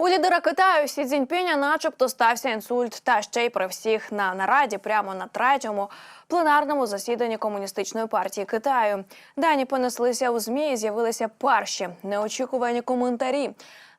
У лідера Китаю Сі Цзіньпіня начебто стався інсульт, та ще й при всіх на нараді прямо на третьому пленарному засіданні комуністичної партії Китаю. Дані понеслися у змі і з'явилися перші неочікувані коментарі.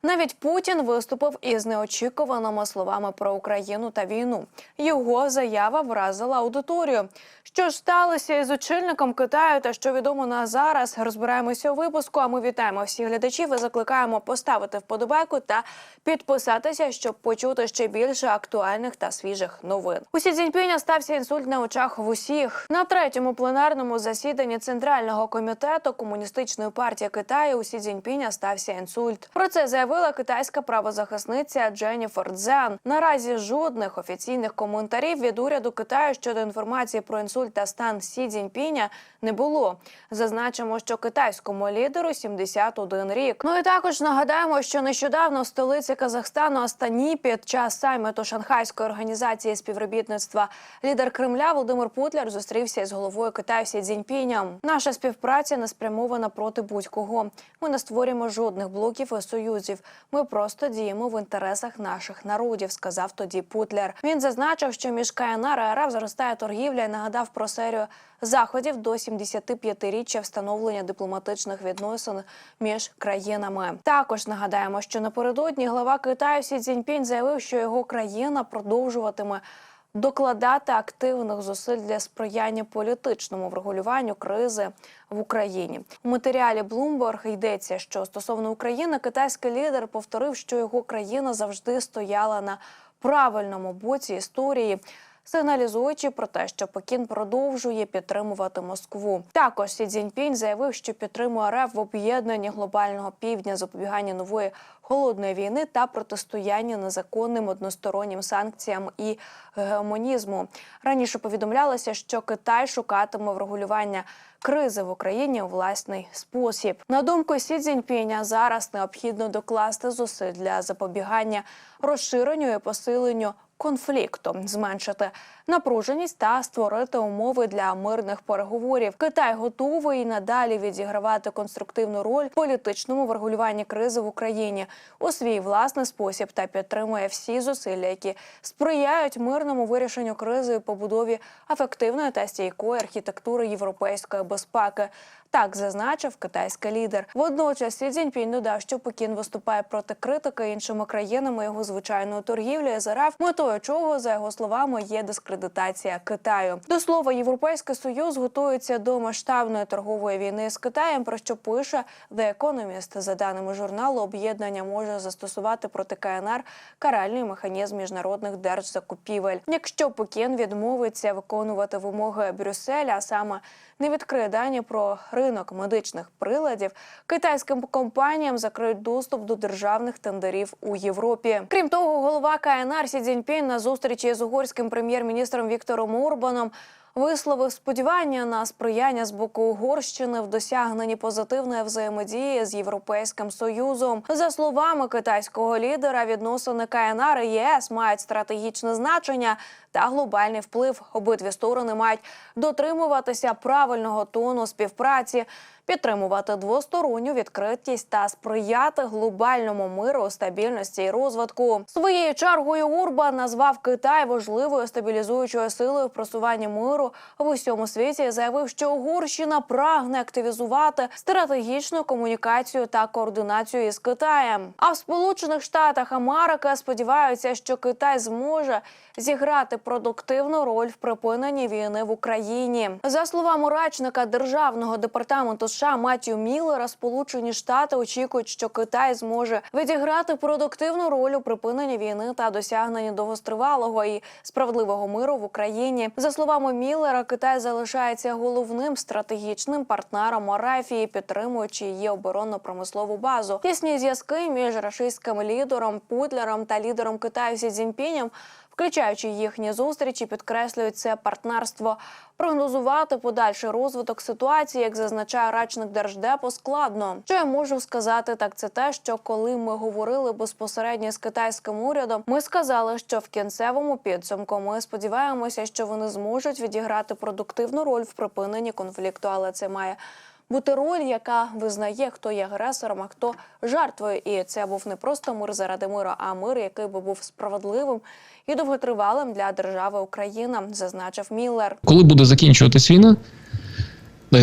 Навіть Путін виступив із неочікуваними словами про Україну та війну. Його заява вразила аудиторію. Що ж сталося із очільником Китаю та що відомо на зараз, розбираємося у випуску. А ми вітаємо всіх глядачів і закликаємо поставити вподобайку та підписатися, щоб почути ще більше актуальних та свіжих новин. У Сі Цзіньпіня стався інсульт на очах в усіх. На третьому пленарному засіданні центрального комітету комуністичної партії Китаю у Сі Цзіньпіня стався інсульт. Про це заявила китайська правозахисниця Дженніфер Дзян. Наразі жодних офіційних коментарів від уряду Китаю щодо інформації про інсульт та стан Сі Цзіньпіня не було. Зазначимо, що китайському лідеру 71 рік. Ну і також нагадаємо, що нещодавно в столиці Казахстану Астані під час саміту Шанхайської організації співробітництва лідер Кремля Володимир Путляр зустрівся із головою Китаю Сі Цзіньпіням. Наша співпраця не спрямована проти будь-кого. Ми не створюємо жодних блоків і союзів. Ми просто діємо в інтересах наших народів, сказав тоді Путляр. Він зазначив, що між КНР і РФ зростає торгівля і нагадав про серію заходів до 75-річчя встановлення дипломатичних відносин між країнами. Також нагадаємо, що напередодні глава Китаю Сі Цзіньпінь заявив, що його країна продовжуватиме. Докладати активних зусиль для сприяння політичному врегулюванню кризи в Україні. У матеріалі Bloomberg йдеться, що стосовно України китайський лідер повторив, що його країна завжди стояла на правильному боці історії сигналізуючи про те, що Пекін продовжує підтримувати Москву. Також Сі Цзіньпінь заявив, що підтримує РФ в об'єднанні глобального півдня, запобігання нової холодної війни та протистояння незаконним одностороннім санкціям і геомонізму. Раніше повідомлялося, що Китай шукатиме врегулювання. Кризи в Україні у власний спосіб на думку Сі Цзіньпіня, зараз необхідно докласти зусиль для запобігання розширенню і посиленню конфлікту, зменшити напруженість та створити умови для мирних переговорів. Китай готовий і надалі відігравати конструктивну роль в політичному врегулюванні кризи в Україні у свій власний спосіб та підтримує всі зусилля, які сприяють мирному вирішенню кризи і побудові ефективної та стійкої архітектури європейської безпеки. Так зазначив китайський лідер. Водночас Сі Цзіньпінь додав, що Пекін виступає проти критики іншими країнами його звичайної торгівлі з РФ, метою чого, за його словами, є дискредитація Китаю. До слова, Європейський союз готується до масштабної торгової війни з Китаєм. Про що пише The Economist. За даними журналу, об'єднання може застосувати проти КНР каральний механізм міжнародних держзакупівель. Якщо Пекін відмовиться виконувати вимоги Брюсселя, а саме не відкриє дані про ринок медичних приладів, китайським компаніям закриють доступ до державних тендерів у Європі. Крім того, голова КНР Сі Цзіньпін на зустрічі з угорським прем'єр-міністром Віктором Урбаном висловив сподівання на сприяння з боку Угорщини в досягненні позитивної взаємодії з європейським союзом. За словами китайського лідера, відносини КНР і ЄС мають стратегічне значення та глобальний вплив. Обидві сторони мають дотримуватися правильного тону співпраці. Підтримувати двосторонню відкритість та сприяти глобальному миру, стабільності і розвитку. Своєю чергою Урбан назвав Китай важливою стабілізуючою силою в просуванні миру в усьому світі. Заявив, що Угорщина прагне активізувати стратегічну комунікацію та координацію із Китаєм. А в Сполучених Штатах Америки сподіваються, що Китай зможе зіграти продуктивну роль в припиненні війни в Україні. За словами речника державного департаменту США Матію Міллера, Сполучені Штати очікують, що Китай зможе відіграти продуктивну роль у припиненні війни та досягненні довгостривалого і справедливого миру в Україні. За словами Міллера, Китай залишається головним стратегічним партнером Арафії, підтримуючи її оборонно-промислову базу. Тісні зв'язки між рашистським лідером Путлером та лідером Китаю Сі Цзіньпінем включаючи їхні зустрічі, підкреслюють це партнерство. Прогнозувати подальший розвиток ситуації, як зазначає речник держдепу, складно. Що я можу сказати, так це те, що коли ми говорили безпосередньо з китайським урядом, ми сказали, що в кінцевому підсумку ми сподіваємося, що вони зможуть відіграти продуктивну роль в припиненні конфлікту, але це має бути роль, яка визнає, хто є агресором, а хто жертвою. І це був не просто мир заради миру, а мир, який би був справедливим і довготривалим для держави Україна, зазначив Міллер. Коли буде закінчуватись війна,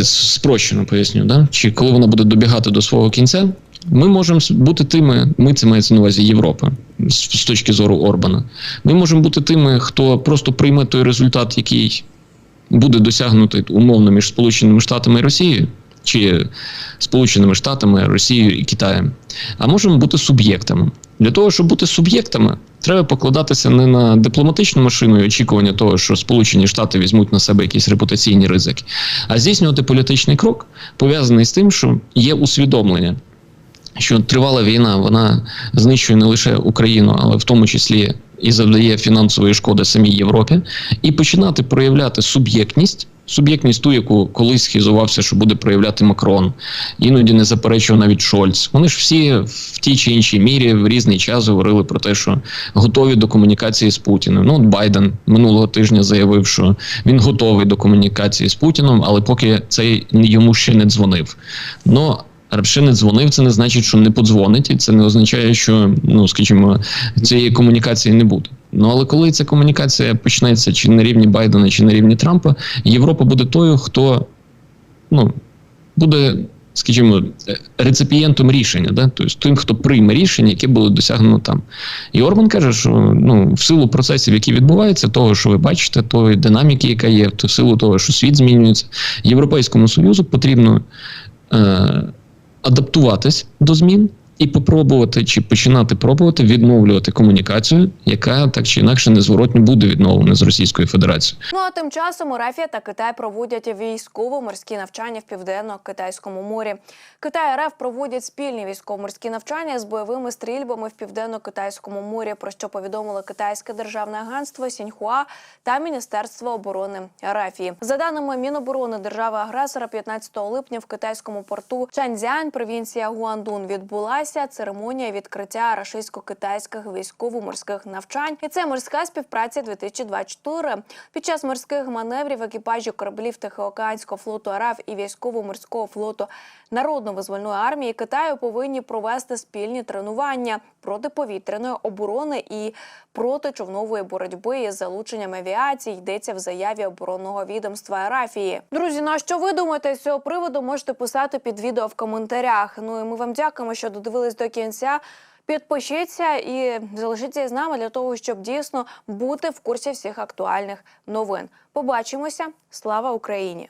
спрощено поясню, да? чи коли вона буде добігати до свого кінця, ми можемо бути тими, ми це мається на увазі Європа з, з точки зору Орбана. Ми можемо бути тими, хто просто прийме той результат, який буде досягнутий умовно між Сполученими Штатами і Росією, чи Сполученими Штатами, Росією і Китаєм. А можемо бути суб'єктами. Для того, щоб бути суб'єктами, треба покладатися не на дипломатичну машину і очікування того, що Сполучені Штати візьмуть на себе якісь репутаційні ризики, а здійснювати політичний крок, пов'язаний з тим, що є усвідомлення, що тривала війна вона знищує не лише Україну, але в тому числі і завдає фінансової шкоди самій Європі, і починати проявляти суб'єктність. Суб'єктність ту, яку колись схизувався, що буде проявляти Макрон, іноді не заперечував навіть Шольц. Вони ж всі в тій чи іншій мірі в різний час говорили про те, що готові до комунікації з Путіним. Ну, от Байден минулого тижня заявив, що він готовий до комунікації з Путіном, але поки цей йому ще не дзвонив. Ну Рабше не дзвонив, це не значить, що не подзвонить, і це не означає, що ну скажімо, цієї комунікації не буде. Ну але коли ця комунікація почнеться чи на рівні Байдена, чи на рівні Трампа, Європа буде тою, хто ну буде, скажімо, реципієнтом рішення, да? тобто тим, хто прийме рішення, яке було досягнено там. І Орбан каже, що ну в силу процесів, які відбуваються, того, що ви бачите, тої динаміки, яка є, то в силу того, що світ змінюється, Європейському Союзу потрібно. Е- адаптуватись до змін і попробувати чи починати пробувати відновлювати комунікацію, яка так чи інакше незворотно буде відновлена з Російською Федерацією. Ну а тим часом Арафія та Китай проводять військово-морські навчання в південно-китайському морі. Китай РФ проводять спільні військово-морські навчання з бойовими стрільбами в південно-китайському морі. Про що повідомило китайське державне агентство Сіньхуа та Міністерство оборони Арафії. За даними Міноборони держави-агресора, 15 липня в китайському порту Чанцзянь, провінція Гуандун, відбулася церемонія відкриття рашистсько-китайських військово-морських навчань. І це морська співпраця 2024. Під час морських маневрів екіпажі кораблів Тихоокеанського флоту РФ і військово-морського флоту Народно-визвольної армії Китаю повинні провести спільні тренування протиповітряної оборони і протичовнової боротьби із залученням авіації. Йдеться в заяві оборонного відомства Арафії. Друзі, ну що ви думаєте з цього приводу? Можете писати під відео в коментарях. Ну і ми вам дякуємо, що додивились до кінця. Підпишіться і залишіться з нами для того, щоб дійсно бути в курсі всіх актуальних новин. Побачимося! Слава Україні!